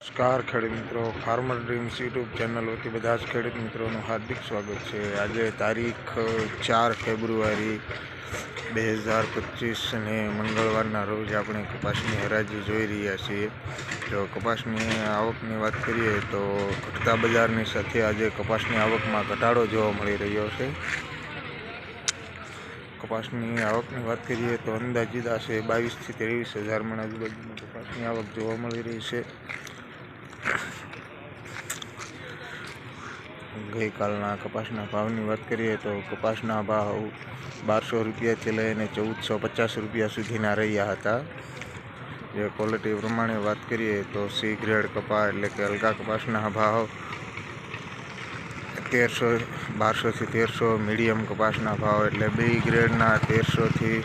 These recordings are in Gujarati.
નમસ્કાર, ખેડૂત મિત્રો. ફાર્મર ડ્રીમ્સ યુટ્યુબ ચેનલ વતી બધા જ ખેડૂત મિત્રોનું હાર્દિક સ્વાગત છે. આજે તારીખ ચાર ફેબ્રુઆરી બે હજાર પચીસ અને મંગળવારના રોજ આપણે કપાસની હરાજી જોઈ રહ્યા છીએ. જો કપાસની આવકની વાત કરીએ તો ઘટતા બજારની સાથે આજે કપાસની આવકમાં ઘટાડો જોવા મળી રહ્યો છે. કપાસની આવકની વાત કરીએ તો અંદાજિત આશરે બાવીસથી ત્રેવીસ હજાર મણ આજુબાજુની કપાસની આવક જોવા મળી રહી છે. ગઈકાલના કપાસના ભાવની વાત કરીએ તો કપાસના ભાવ બારસો રૂપિયાથી લઈને ચૌદસો પચાસ રૂપિયા સુધીના રહ્યા હતા. જે ક્વોલિટી પ્રમાણે વાત કરીએ તો સી ગ્રેડ કપા એટલે કે હલકા કપાસના ભાવ તેરસો, બારસોથી તેરસો મીડિયમ કપાસના ભાવ એટલે બી ગ્રેડના તેરસોથી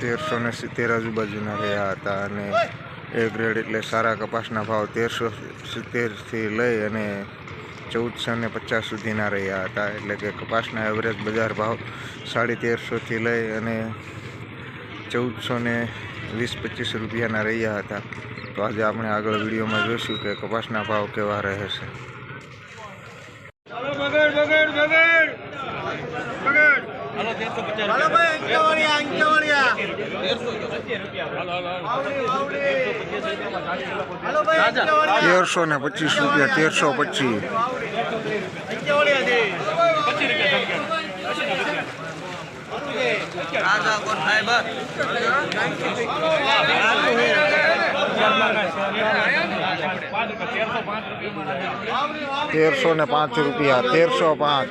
તેરસો ને સિત્તેર આજુબાજુના રહ્યા હતા અને એ ગ્રેડ એટલે સારા કપાસના ભાવ તેરસો સિત્તેરથી લઈ અને ચૌદસો ને પચાસ સુધીના રહ્યા હતા. એટલે કે કપાસના એવરેજ બજાર ભાવ સાડી તેરસોથી લઈ અને ચૌદસો ને વીસ પચીસ રૂપિયાના રહ્યા હતા. તો આજે આપણે આગળ વિડીયોમાં જોઈશું કે કપાસના ભાવ કેવા રહે છે બગડ બગડ બગડ બગડ હાલો ભાઈ અંકેવાળિયા અંકેવાળિયા હાલો ભાઈ અંકેવાળિયા તેરસો ને પચીસ રૂપિયા તેરસો પચીસ અંકેવાળિયા દે રાજા કોણ સાહેબ તેરસો ને પાંચ રૂપિયા તેરસો પાંચ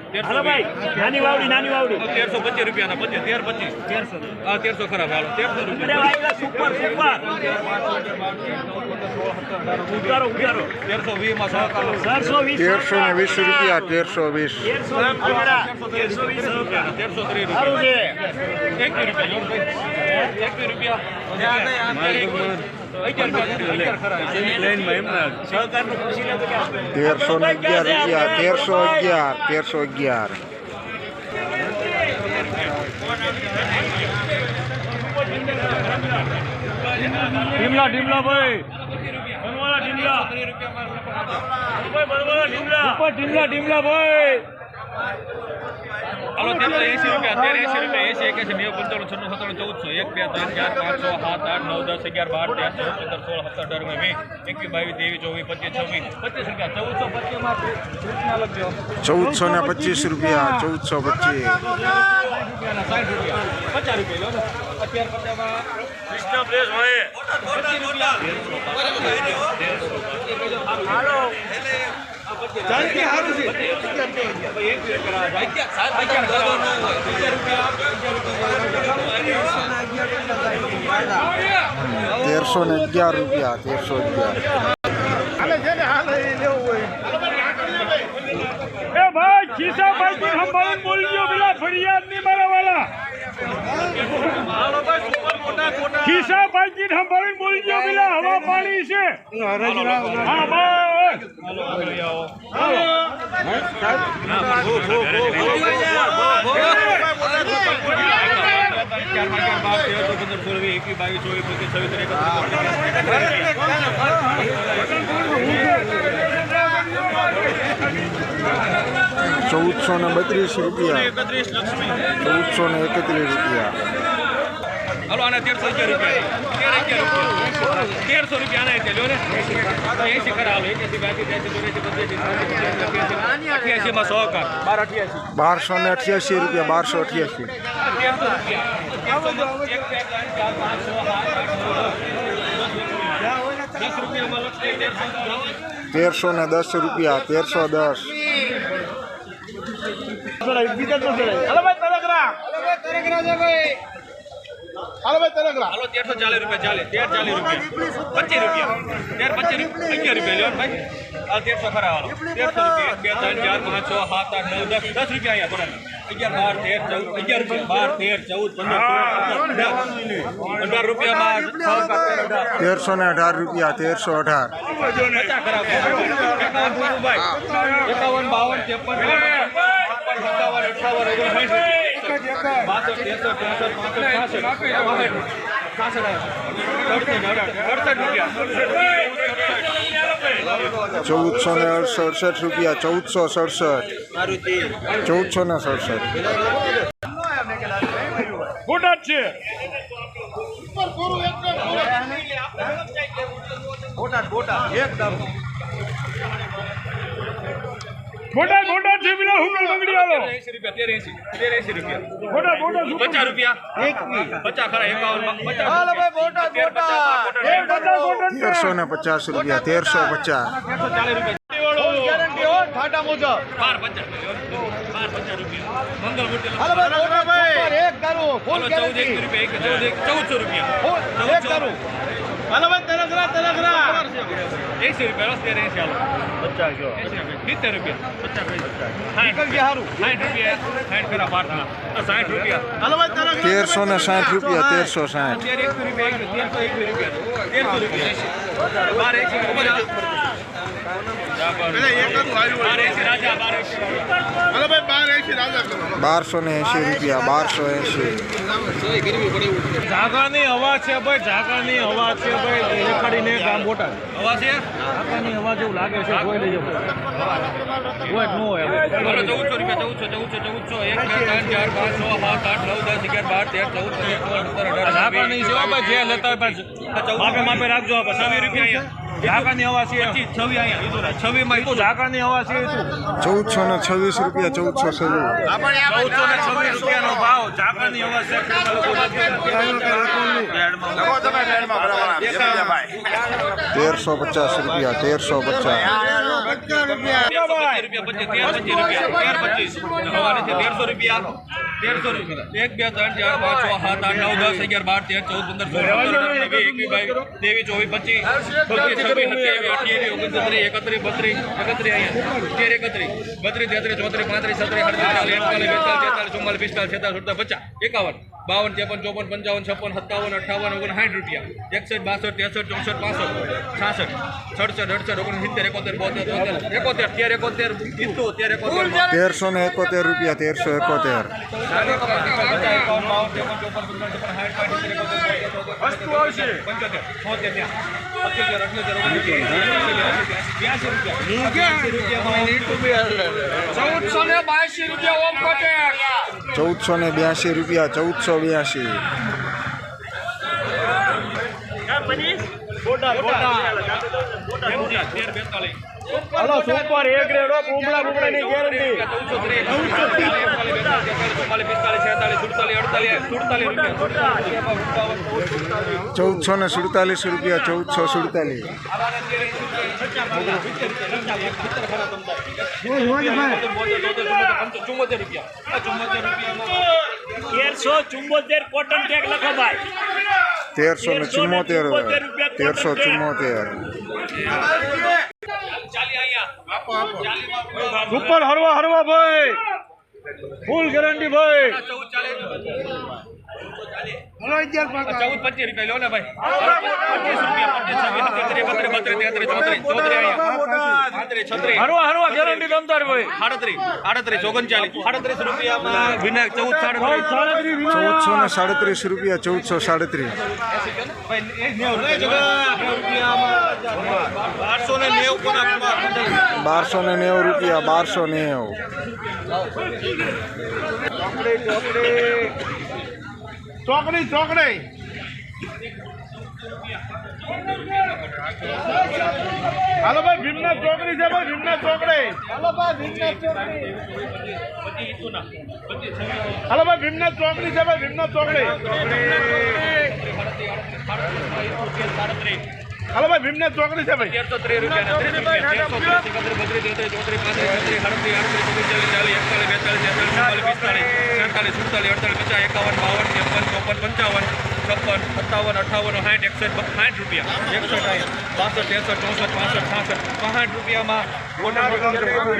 હાલો ભાઈ નાની વાવડી નાની વાવડી. તેરસો પચીસ રૂપિયાના પચીસ તેર પચીસ. તેરસો હા તેરસો ખરાબ હાલો તેરસો રૂપિયા. Super super. ઉતારો ઉતારો. તેરસો વીસમાં સો વીસ તેરસો ને વીસ રૂપિયા તેરસો વીસ. તેરસો રૂપિયા. તેરસો વીસ તેરસો ત્રીસ રૂપિયા. છે. રૂપિયા એકવીસ રૂપિયા. તેરસો ને અગિયાર અગિયાર તેરસો અગિયાર તેરસો અગિયાર ઢીમલા ઢીમલા ભાઈ ઢીમલા ઢીમલા ભાઈ. હાલો તેરસો એસી રૂપિયા અત્યારે એસી રૂપિયા એસી એક્યાસી નેવું પંચાણું છન્નું સત્તાણું ચૌદસો એક બે ત્રણ ચાર પાંચ છ સાત આઠ નવ દસ અગિયાર બાર તેર ચૌદ પંદર સોળ સત્તર અઢાર ઓગણીસ વીસ એકવીસ બાવીસ ત્રેવીસ ચોવીસ પચીસ છવ્વીસ પચીસ રૂપિયા ચૌદસો પચીસ ચૌદસો ને પચીસ રૂપિયા ચૌદસો પચીસ. સાઠ રૂપિયા પચાસ રૂપિયા લો ને અત્યારે પચાસમાં કૃષ્ણ પ્રેસ હોય ચાલતી સારું છે. તેરસો ને અગિયાર રૂપિયા તેરસો અગિયાર. એ ભાઈ ખિસ્સા ભાઈ થી બોલજો પેલા ફરિયાદ નહીં મારા વાલા ખિસ્સા ભાઈ થી સંભાળીને બોલજો પેલા હવા પાણી છે. હા બસ. ચૌદસો ને બત્રીસ રૂપિયા. ચૌદસો ને એકત્રીસ રૂપિયા. હલો આના તેરસો અગિયાર રૂપિયા. તેર અગિયાર રૂપિયા. તેરસો રૂપિયા આના એટલે ને. એસી કરા હાલો. એસી બાકી અઠ્યાસી માં સો કર બાર અઠ્યાસી બારસો ને અઠ્યાસી રૂપિયા બારસો અઠ્યાસી. તેરસો રૂપિયા. દસ રૂપિયા તેરસો દસ. લક્ષ્મી તેરસો તેરસો ને દસ રૂપિયા તેરસો હાલો રૂપિયા ચાલે તેર ચાલીસ રૂપિયા પચીસ રૂપિયા તેર પચીસ રૂપિયા અગિયાર રૂપિયા ભાઈ હાલ તેરસો ખરા હાલો તેરસો રૂપિયા એક બે ત્રણ ચાર પાંચ છ સાત આઠ નવ દસ દસ રૂપિયા અહીંયા થોડા અગિયાર બાર તેર ચૌદ અગિયાર રૂપિયા બાર તેર ચૌદ પંદર સોળ સત્તર અઢાર અઢાર રૂપિયામાં છ અઢાર તેરસો ને અઢાર રૂપિયા તેરસો અઢાર એકાવન બાવન ત્રેપન ચોપન, સત્તાવન અઠાવન ઓગણસાઠ બાસઠ ત્રેસઠ ચોસઠ પાંસઠ છાસઠ અડસઠ રૂપિયા. ચૌદસો ને સડસઠ રૂપિયા ચૌદસો સડસઠ. ચૌદસો ને સડસઠ. જ છે. મોટા મોટા છે પેલા હુકલ બંગડી આલો. એસી રૂપિયા તેર એસી તેર એસી રૂપિયા. મોટા મોટા શું પચાસ રૂપિયા. પચાસ ખરા એકાવન પચાસ હાલો ભાઈ, મોટા ને પચાસ રૂપિયા. તેરસો પચાસ તેરસો ચાલીસ રૂપિયા. ગેરંટી હો ઠાટા મુજબ. બાર પચાસ બાર પચાસ રૂપિયા. મંગલ હોટેલ હાલો ભાઈ મોટા ભાઈ. એક કરું ફૂલ ચાલો ચૌદ રૂપિયા એક ચૌદ એક ચૌદસો રૂપિયા. ફૂલ એક કરું. હાલો ભાઈ તરખરા તરખરા એસી રૂપિયા રસ તેર એસી હાલો પચાસ એસી રૂપિયા સિત્તેર રૂપિયા. પચાસ સાઠ નીકળ ગયા હારું. સાઠ રૂપિયા સાઠ કરા બારના તો સાઠ રૂપિયા. હાલો ભાઈ ને સાઠ રૂપિયા તેરસો સાઠ. તેર એકસો રૂપિયા એક તેરસો એક રૂપિયા. તેરસો રૂપિયા બાર એસી રૂપિયા એસી એસી એસી બારસો ને એંશી રૂપિયા બારસો એંશી ઝાકાની હવા છે ભાઈ ઝાકાની હવા છે ભાઈ. દેખાડીને ગામ હવા છે? ઝાકાની હવા જેવું લાગે છે જોઈ લેજો. હોય ન હોય ચૌદસો રૂપિયા ચૌદસો ચૌદસો ચૌદસો. એક બે ત્રણ ચાર પાંચ છ સાત આઠ નવ દસ અગિયાર બાર તેર ચૌદ પંદર અઢાર ઝાકાની છે ભાઈ જે લેતા હોય પાછું માપે માપે રાખજો આ છવ્વીસ પછી રૂપિયા ઝાકાની હવા છે. પચીસ છવ્વીસ અહીંયા લીધું ને છવ્વીસમાં તું ઝાકાની હવા છે. ચૌદસો ને છવ્વીસ રૂપિયા ચૌદસો છવ્વીસ ચૌદસો ને છવ્વીસ રૂપિયાનો ભાવ ઝાકાની હવા છે. તેરસો પચાસ રૂપિયા તેરસો પચાસ. રૂપિયા પચીસ તેર રૂપિયા પચીસ. તેરસો રૂપિયા તેરસો એક બે ત્રણ ચાર પાંચ છ સાત આઠ નવ દસ અગિયાર બાર તેર ચૌદ પંદર સોળ એકવીસ બાવીસ ત્રેવીસ ચોવીસ પચીસ છવ્વીસ સત્યાવીસ અઠ્યાવીસ ઓગણત્રીસ એકત્રીસ બત્રીસ એકત્રીસ અહીંયા. તેર એકત્રીસ બત્રીસ તેત્રીસ ચોત્રીસ પાંત્રીસ સત્રીસ અડત્રીસ ચાલીસ એકતાલીસ બેતાલીસ તેતાલીસ ચુમ્માલીસ પિસ્તાલીસ છેતાલીસ સુડતાલીસ પચાસ એકાવન. બાવન ત્રેપન ચોપન પંચાવન છપ્પન સત્તાવન અઠાવન ઓગણસાઠ રૂપિયા. એકસઠ બાસઠ ત્રેસઠ ચોસઠ પાસઠ છાસઠ સડસઠ અડસઠ ઓગણસિત્તેર એકોતેર બોતેર એકોતેર તેર એકોતેર તેર એકોતેર. તેરસો ને એકોતેર રૂપિયા તેરસો એકોતેર. ચૌદસો ને બાસી રૂપિયા ચૌદસો ને બ્યાસી રૂપિયા ચૌદસો બ્યાસી હલો સુપર એ ગ્રેડ બુમડા બુમડા ની ગેરંટી ચૌદસો ને સુડતાલીસ રૂપિયા ચૌદસો સુડતાલીસ. તેરસો ચુંબોતેર કોટન ટેગ લખો ભાઈ. તેરસો ને ચુમ્મોતેર તેરસો ચુમ્મોતેર સુપર હરવા હરવા ભાઈ. ફૂલ ગેરંટી ભાઈ. ચૌદ પચીસ રૂપિયા લો ને ભાઈ. પચીસ ચૌદસો ને સાડત્રીસ રૂપિયા ચૌદસો સાડત્રીસ. બારસો ને નેવું કોના બારસો ને નેવું રૂપિયા બારસો નેવું. ચોકડી ચોકડી. હાલો ભાઈ ભીમના ચોકડી છે ભાઈ ભીમના ચોકડી. હાલો ભાઈ ભીમના ચોકડી. હાલો ભાઈ ભીમના ચોકડી છે ભાઈ ભીમના ચોકડી. હાલો ભાઈ ભીમના ચોકડી છે ભાઈ. તેરસો ત્રીસ રૂપિયા બેતાલીસ પિસ્તાલીસ સુડતાલીસ અડતાલીસ પચાસ એકાવન બાવન ત્રેપન ચોપન પંચાવન છપ્પન સત્તાવન અઠાવન સાઠ એકસઠ સાઠ રૂપિયા. એકસઠ સાઠ બાસઠ ત્રેસઠ ચોસઠ પાસઠ છાસઠ. પાંસઠ રૂપિયામાં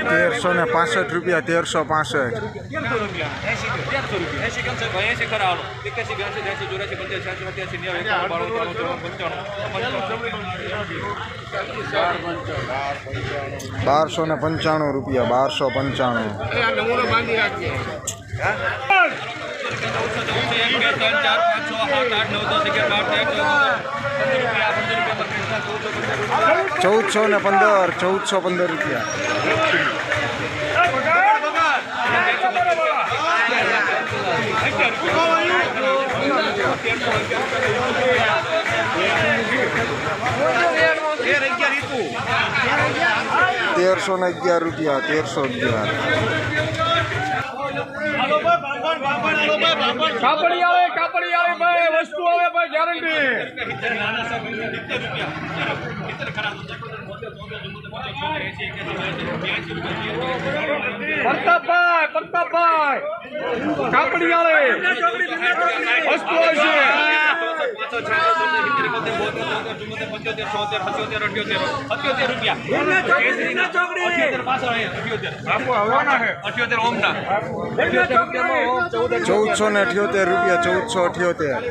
તેરસો ને પાસઠ રૂપિયા તેરસો પાસઠ. તેરસો રૂપિયા. એસી તેરસો રૂપિયા. એસી કેમ છે. એસી ખરા હાલો. એક્યાસી બ્યાસી ત્યાસી ચોરાસી પંચ્યાસી છ્યાસી સત્યાસી નેવું એકાવન બાણું ત્રાણું ચોરાણું પંચાણું બારસો ને પંચાણું રૂપિયા બારસો પંચાણું. એક બે ત્રણ ચાર પાંચ છ સાત આઠ નવ દસ અગિયાર બાર તેર ચૌદ પંદર રૂપિયા પંદર રૂપિયા પર કૃષ્ણા ચૌદસો પંદર ચૌદસો ને પંદર ચૌદસો પંદર રૂપિયા તેરસો ને અગિયાર રૂપિયા તેરસો અગિયાર કાપડી આવે કાપડી આવે ભાઈ વસ્તુ આવે ભાઈ ગેરંટી પ્રતાપભાઈ પ્રતાપભાઈ. કાપડી આવે વસ્તુ ચૌદસો ને અઠ્યોતેર રૂપિયા ચૌદસો અઠ્યોતેર.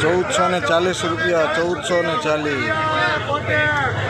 ચૌદસો ને ચાલીસ રૂપિયા ચૌદસો ને ચાલીસ.